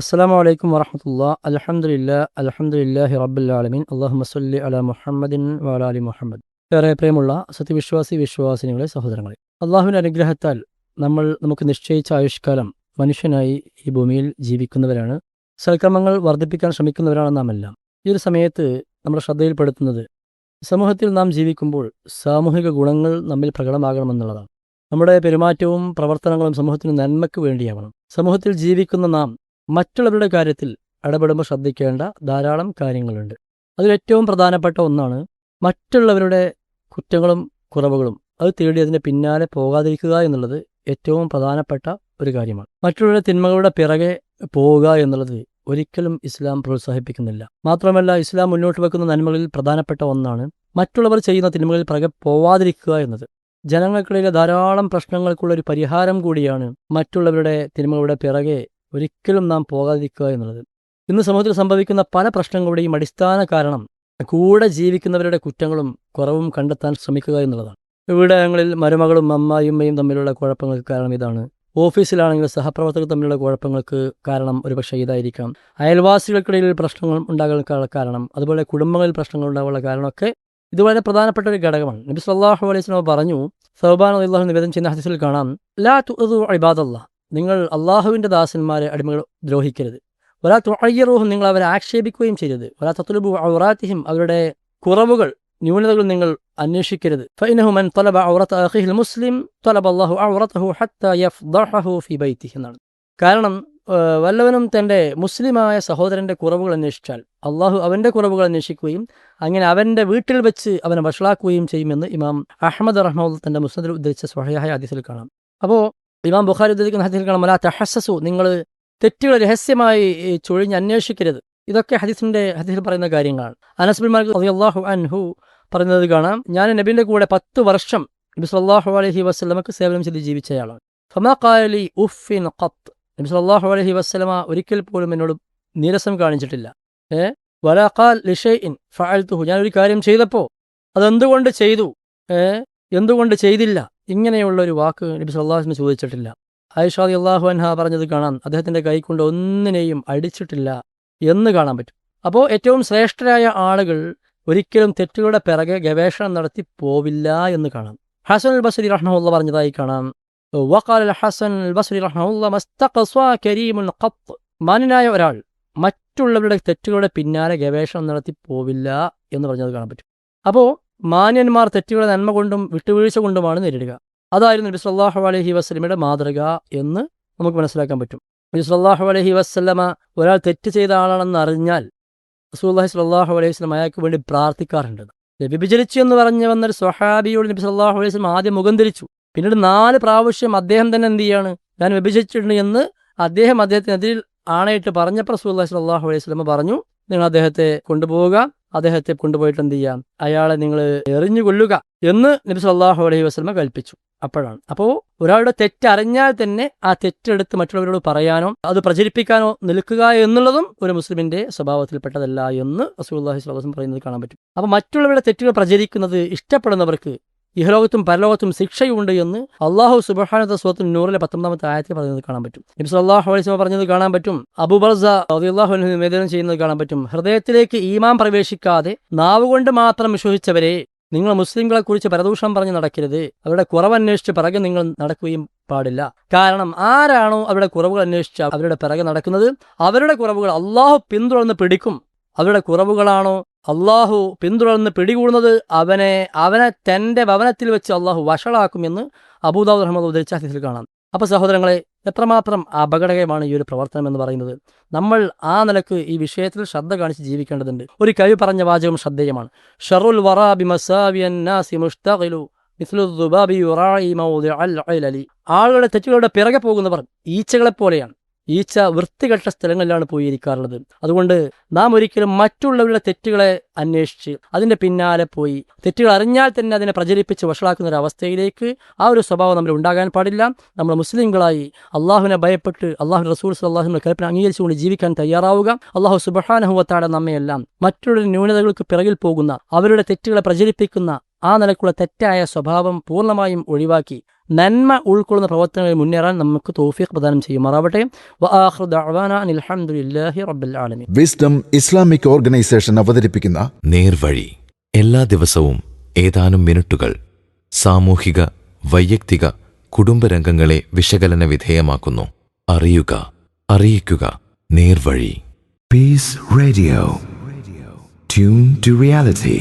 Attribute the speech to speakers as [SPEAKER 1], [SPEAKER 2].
[SPEAKER 1] അസ്സാം വലൈക്കും വറഹമത്തുള്ള. അലഹമുല്ല അലഹമുല്ലാഹി റബ്ബുലാലമീൻ അള്ളാഹു മസ്ലി അല മുഹമ്മദിൻ വാലാലി മുഹമ്മദ്. ഏറെ പ്രിയമുള്ള സത്യവിശ്വാസി വിശ്വാസിനികളെ സഹോദരങ്ങളെ അള്ളാഹുവിന്റെ അനുഗ്രഹത്താൽ നമ്മൾ നമുക്ക് നിശ്ചയിച്ച ആയുഷ്കാലം മനുഷ്യനായി ഈ ഭൂമിയിൽ ജീവിക്കുന്നവരാണ്. സൽക്രമങ്ങൾ വർദ്ധിപ്പിക്കാൻ ശ്രമിക്കുന്നവരാണ് നാം എല്ലാം ഈ ഒരു സമയത്ത് നമ്മുടെ ശ്രദ്ധയിൽപ്പെടുത്തുന്നത് സമൂഹത്തിൽ നാം ജീവിക്കുമ്പോൾ സാമൂഹിക ഗുണങ്ങൾ നമ്മിൽ പ്രകടമാകണമെന്നുള്ളതാണ്. നമ്മുടെ പെരുമാറ്റവും പ്രവർത്തനങ്ങളും സമൂഹത്തിന് നന്മയ്ക്ക് വേണ്ടിയാവണം. സമൂഹത്തിൽ ജീവിക്കുന്ന നാം മറ്റുള്ളവരുടെ കാര്യത്തിൽ ഇടപെടുമ്പോൾ ശ്രദ്ധിക്കേണ്ട ധാരാളം കാര്യങ്ങളുണ്ട്. അതിലേറ്റവും പ്രധാനപ്പെട്ട ഒന്നാണ് മറ്റുള്ളവരുടെ കുറ്റങ്ങളും കുറവുകളും അത് തേടി അതിന്റെ പിന്നാലെ പോകാതിരിക്കുക എന്നുള്ളത് ഏറ്റവും പ്രധാനപ്പെട്ട ഒരു കാര്യമാണ്. മറ്റുള്ളവരുടെ തിന്മകളുടെ പിറകെ പോവുക എന്നുള്ളത് ഒരിക്കലും ഇസ്ലാം പ്രോത്സാഹിപ്പിക്കുന്നില്ല. മാത്രമല്ല ഇസ്ലാം മുന്നോട്ട് വെക്കുന്ന നന്മകളിൽ പ്രധാനപ്പെട്ട ഒന്നാണ് മറ്റുള്ളവർ ചെയ്യുന്ന തിന്മകളിൽ പിറകെ പോവാതിരിക്കുക എന്നത്. ജനങ്ങൾക്കിടയിലെ ധാരാളം പ്രശ്നങ്ങൾക്കുള്ള ഒരു പരിഹാരം കൂടിയാണ് മറ്റുള്ളവരുടെ തിന്മകളുടെ പിറകെ ഒരിക്കലും നാം പോകാതിരിക്കുക എന്നുള്ളത്. ഇന്ന് സമൂഹത്തിൽ സംഭവിക്കുന്ന പല പ്രശ്നങ്ങളുടെയും അടിസ്ഥാന കാരണം കൂടെ ജീവിക്കുന്നവരുടെ കുറ്റങ്ങളും കുറവും കണ്ടെത്താൻ ശ്രമിക്കുക എന്നുള്ളതാണ്. ഇവിടങ്ങളിൽ മരുമകളും അമ്മായിമ്മയും തമ്മിലുള്ള കുഴപ്പങ്ങൾക്ക് കാരണം ഇതാണ്. ഓഫീസിലാണെങ്കിൽ സഹപ്രവർത്തകർ തമ്മിലുള്ള കുഴപ്പങ്ങൾക്ക് കാരണം ഒരുപക്ഷെ ഇതായിരിക്കാം. അയൽവാസികൾക്കിടയിൽ പ്രശ്നങ്ങൾ ഉണ്ടാകാനുള്ള കാരണം അതുപോലെ കുടുംബങ്ങളിൽ പ്രശ്നങ്ങൾ ഉണ്ടാകാനുള്ള കാരണമൊക്കെ ഇത് വളരെ പ്രധാനപ്പെട്ട ഒരു ഘടകമാണ്. നബി സല്ലാഹു അലൈഹി സ്വലം പറഞ്ഞു സൗബാൻ അള്ളാഹു നിവേദനം ചെയ്യുന്ന ഹദീസിൽ കാണാം ലാ തുഅദു ഇബാദല്ലാ നിങ്ങൾ അള്ളാഹുവിന്റെ ദാസന്മാരെ അടിമകൾ ദ്രോഹിക്കരുത്. ഒരാ തുഴയ്യറൂഹും നിങ്ങൾ അവരെ ആക്ഷേപിക്കുകയും ചെയ്യരുത്. ഒരാ തത്തുലബു ഔറാത്തിഹിം അവരുടെ കുറവുകൾ ന്യൂനതകൾ നിങ്ങൾ അന്വേഷിക്കരുത്. ഫൈനഹു മൻ തൊലബ ഔറത്ത് അഖിഹിൽ മുസ്ലിം തലബ അള്ളാഹു ഔറത്തഹു ഹത്ത യഫ്ദഹു ഫി ബൈത്തിഹി എന്നാണ്. കാരണം വല്ലവനും തന്റെ മുസ്ലിമായ സഹോദരന്റെ കുറവുകൾ അന്വേഷിച്ചാൽ അള്ളാഹു അവന്റെ കുറവുകൾ അന്വേഷിക്കുകയും അങ്ങനെ അവന്റെ വീട്ടിൽ വെച്ച് അവനെ വഷളാക്കുകയും ചെയ്യുമെന്ന് ഇമാം അഹമ്മദ് റഹ്മുൽ തന്റെ മുസ്ലിദിൽ ഉദ്ധരിച്ച സ്വഹയായ അതിസിൽ കാണാം. അപ്പോൾ ഇമാം ബുഖാരി ഉദ്ധരിക്കുന്ന ഹദീസിൽ കാണുമ്പോൾ ആ തഹസ്സസു നിങ്ങൾ തെറ്റുകൾ രഹസ്യമായി ചൊഴിഞ്ഞ് അന്വേഷിക്കരുത്. ഇതൊക്കെ ഹദീസിന്റെ ഹദീസിൽ പറയുന്ന കാര്യങ്ങളാണ്. അനസ്ബിൻ മാലിക് അള്ളാഹു അൻഹു പറയുന്നത് കാണാം ഞാൻ നബിന്റെ കൂടെ പത്ത് വർഷം നബി സല്ലാഹു അലഹി വസ്ലമക്ക് സേവനം ചെയ്ത് ജീവിച്ചയാളാണ്. ഫമാ കാലി ഉഫിൻ ഖത്ത്. നബി സല്ലാഹു അലഹി വസ്ലമ ഒരിക്കൽ പോലും എന്നോട് നീരസം കാണിച്ചിട്ടില്ല. ഏ? വലാഖാൽ ലിഷൈൻ ഫഅൽത്തുഹു ഞാൻ ഒരു കാര്യം ചെയ്തപ്പോൾ അതെന്തുകൊണ്ട് ചെയ്തു? ഏ? എന്തുകൊണ്ട് ചെയ്തില്ല? ഇങ്ങനെയുള്ള ഒരു വാക്ക് നബി സല്ലാഹുസ്മ ചോദിച്ചിട്ടില്ല. ആയിഷാദി അള്ളാഹു അൻഹ പറഞ്ഞത് കാണാം. അദ്ദേഹത്തിന്റെ കൈകൊണ്ട് ഒന്നിനെയും അടിച്ചിട്ടില്ല എന്ന് കാണാൻ പറ്റും. അപ്പോൾ ഏറ്റവും ശ്രേഷ്ഠരായ ആളുകൾ ഒരിക്കലും തെറ്റുകളുടെ പിറകെ ഗവേഷണം നടത്തി പോവില്ല എന്ന് കാണാം. ഹസൻ അൽ ബസരി റഹ്മുള്ള പറഞ്ഞതായി കാണാം. വഖാൽ ഹസൻ അൽ ബസരി റഹ്മുള്ള മാന്യനായ ഒരാൾ മറ്റുള്ളവരുടെ തെറ്റുകളുടെ പിന്നാലെ ഗവേഷണം നടത്തി പോവില്ല എന്ന് പറഞ്ഞത് കാണാൻ പറ്റും. അപ്പോൾ മാന്യന്മാർ തെറ്റുകളെ നന്മ കൊണ്ടും വിട്ടുവീഴ്ച കൊണ്ടുമാണ് നേരിടുക. അതായിരുന്നു നബി സല്ലാഹു അലഹി വസ്ലമയുടെ മാതൃക എന്ന് നമുക്ക് മനസ്സിലാക്കാൻ പറ്റും. നബി സല്ലാഹു അലഹി വസ്ലമ ഒരാൾ തെറ്റ് ചെയ്ത ആളാണെന്ന് അറിഞ്ഞാൽ റസൂല്ലാഹി സല്ലാഹു അലൈഹി വസ്ലം അയാൾക്ക് വേണ്ടി പ്രാർത്ഥിക്കാറുണ്ട്. വ്യഭിചരിച്ചു എന്ന് പറഞ്ഞു വന്നൊരു സ്വഹാബിയോട് നബി സല്ലാഹു അലൈഹി വസ്ലം ആദ്യം മുഖം തിരിച്ചു പിന്നീട് നാല് പ്രാവശ്യം അദ്ദേഹം തന്നെ എന്ത് ചെയ്യാണ്? ഞാൻ വിഭജിച്ചിട്ടുണ്ട് എന്ന് അദ്ദേഹം അദ്ദേഹത്തിനെതിരിൽ ആണയിട്ട് പറഞ്ഞപ്പോൾ റസൂല്ലാഹി സല്ലാഹു അലൈഹി വസ്ലമ പറഞ്ഞു നിങ്ങൾ അദ്ദേഹത്തെ കൊണ്ടുപോവുക അദ്ദേഹത്തെ കൊണ്ടുപോയിട്ട് എന്ത് ചെയ്യാം? അയാളെ നിങ്ങൾ എറിഞ്ഞു കൊല്ലുക എന്ന് നബി സല്ലാഹു അലൈഹി വസ്ലമ കൽപ്പിച്ചു. അപ്പോഴാണ്. അപ്പോൾ ഒരാളുടെ തെറ്ററിഞ്ഞാൽ തന്നെ ആ തെറ്റെടുത്ത് മറ്റുള്ളവരോട് പറയാനോ അത് പ്രചരിപ്പിക്കാനോ നിൽക്കുക എന്നുള്ളതും ഒരു മുസ്ലിമിന്റെ സ്വഭാവത്തിൽപ്പെട്ടതല്ല എന്ന് റസൂല്ലാഹി സ്വലം പറയുന്നത് കാണാൻ പറ്റും. അപ്പോൾ മറ്റുള്ളവരുടെ തെറ്റുകൾ പ്രചരിക്കുന്നത് ഇഷ്ടപ്പെടുന്നവർക്ക് ഇഹലോകത്തും പരലോകത്തും ശിക്ഷയുണ്ട് എന്ന് അള്ളാഹു സുബഹാനത്ത സ്വത്തും നൂറിലെ പത്തൊമ്പതാമത്തെ ആയത്തിൽ പറയുന്നത് കാണാൻ പറ്റും. നബി അള്ളാഹു അലൈഹി പറഞ്ഞത് കാണാൻ പറ്റും. അബുബർസ അള്ളാഹു നിവേദനം ചെയ്യുന്നത് കാണാൻ പറ്റും. ഹൃദയത്തിലേക്ക് ഈമാം പ്രവേശിക്കാതെ നാവുകൊണ്ട് മാത്രം വിശ്വസിച്ചവരെ നിങ്ങൾ മുസ്ലിങ്ങളെ കുറിച്ച് പരദൂഷണം പറഞ്ഞ് നടക്കരുത്. അവരുടെ കുറവ് അന്വേഷിച്ച് പിറകെ നിങ്ങൾ നടക്കുകയും പാടില്ല. കാരണം ആരാണോ അവരുടെ കുറവുകൾ അന്വേഷിച്ച് അവരുടെ പിറകെ നടക്കുന്നത്? അവരുടെ കുറവുകൾ അള്ളാഹു പിന്തുടർന്ന് പിടിക്കും. അവരുടെ കുറവുകളാണോ അള്ളാഹു പിന്തുടർന്ന് പിടികൂടുന്നത് അവനെ അവനെ തന്റെ ഭവനത്തിൽ വെച്ച് അള്ളാഹു വഷളാക്കുമെന്ന് അബൂദാബ് റഹ്മദ് ഉദ്ധരിച്ച ഹദീസിൽ കാണാം. അപ്പോൾ സഹോദരങ്ങളെ എത്രമാത്രം അപകടകരമാണ് ഈ ഒരു പ്രവർത്തനം എന്ന് പറയുന്നത്. നമ്മൾ ആ നിലയ്ക്ക് ഈ വിഷയത്തിൽ ശ്രദ്ധ കാണിച്ച് ജീവിക്കേണ്ടതുണ്ട്. ഒരു കവി പറഞ്ഞ വാചകം ശ്രദ്ധേയമാണ്. ഷറുൽ വറാബി മസാബിയന്നാസി മുഷ്തഖിലു ആളുകളുടെ തെറ്റുകളുടെ പിറകെ പോകുന്നവർ ഈച്ചകളെ പോലെയാണ് ഈച്ച വൃത്തികെട്ട സ്ഥലങ്ങളിലാണ് പോയിരിക്കാറുള്ളത്. അതുകൊണ്ട് നാം ഒരിക്കലും മറ്റുള്ളവരുടെ തെറ്റുകളെ അന്വേഷിച്ച് അതിന്റെ പിന്നാലെ പോയി തെറ്റുകൾ അറിഞ്ഞാൽ തന്നെ അതിനെ പ്രചരിപ്പിച്ച് വഷളാക്കുന്ന ഒരു അവസ്ഥയിലേക്ക് ആ ഒരു സ്വഭാവം നമ്മൾ ഉണ്ടാകാൻ പാടില്ല. നമ്മൾ മുസ്ലിങ്ങളായി അള്ളാഹുവിനെ ഭയപ്പെട്ട് അള്ളാഹു റസൂൽ അള്ളാഹുവിന്റെ കൽപ്പന അംഗീകരിച്ചുകൊണ്ട് ജീവിക്കാൻ തയ്യാറാവുക. അള്ളാഹു സുബഹാനഹുവത്താടെ നമ്മയെല്ലാം മറ്റുള്ള ന്യൂനതകൾക്ക് പിറകിൽ പോകുന്ന അവരുടെ തെറ്റുകളെ പ്രചരിപ്പിക്കുന്ന ആ നിലക്കുള്ള തെറ്റായ സ്വഭാവം പൂർണമായും ഒഴിവാക്കി നന്മ ഉൾക്കൊള്ളുന്ന പ്രവർത്തനങ്ങളിൽ മുന്നേറാൻ നമുക്ക് തോഫീഖ് പ്രദാനം ചെയ്യുമാറാവട്ടെ വആഖിറു ദഅ്വാന അനിൽ ഹംദുലില്ലാഹി റബ്ബിൽ ആലമീൻ.
[SPEAKER 2] വിസ്ഡം ഇസ്ലാമിക് ഓർഗനൈസേഷൻ അവതരിപ്പിക്കുന്ന
[SPEAKER 3] നേർവഴി. എല്ലാ ദിവസവും ഏതാനും മിനിറ്റുകൾ സാമൂഹിക വൈയക്തിക കുടുംബരംഗങ്ങളെ വിശകലന വിധേയമാക്കുന്നു. അറിയുക അറിയിക്കുക. നേർവഴി.
[SPEAKER 4] Peace radio tune to reality.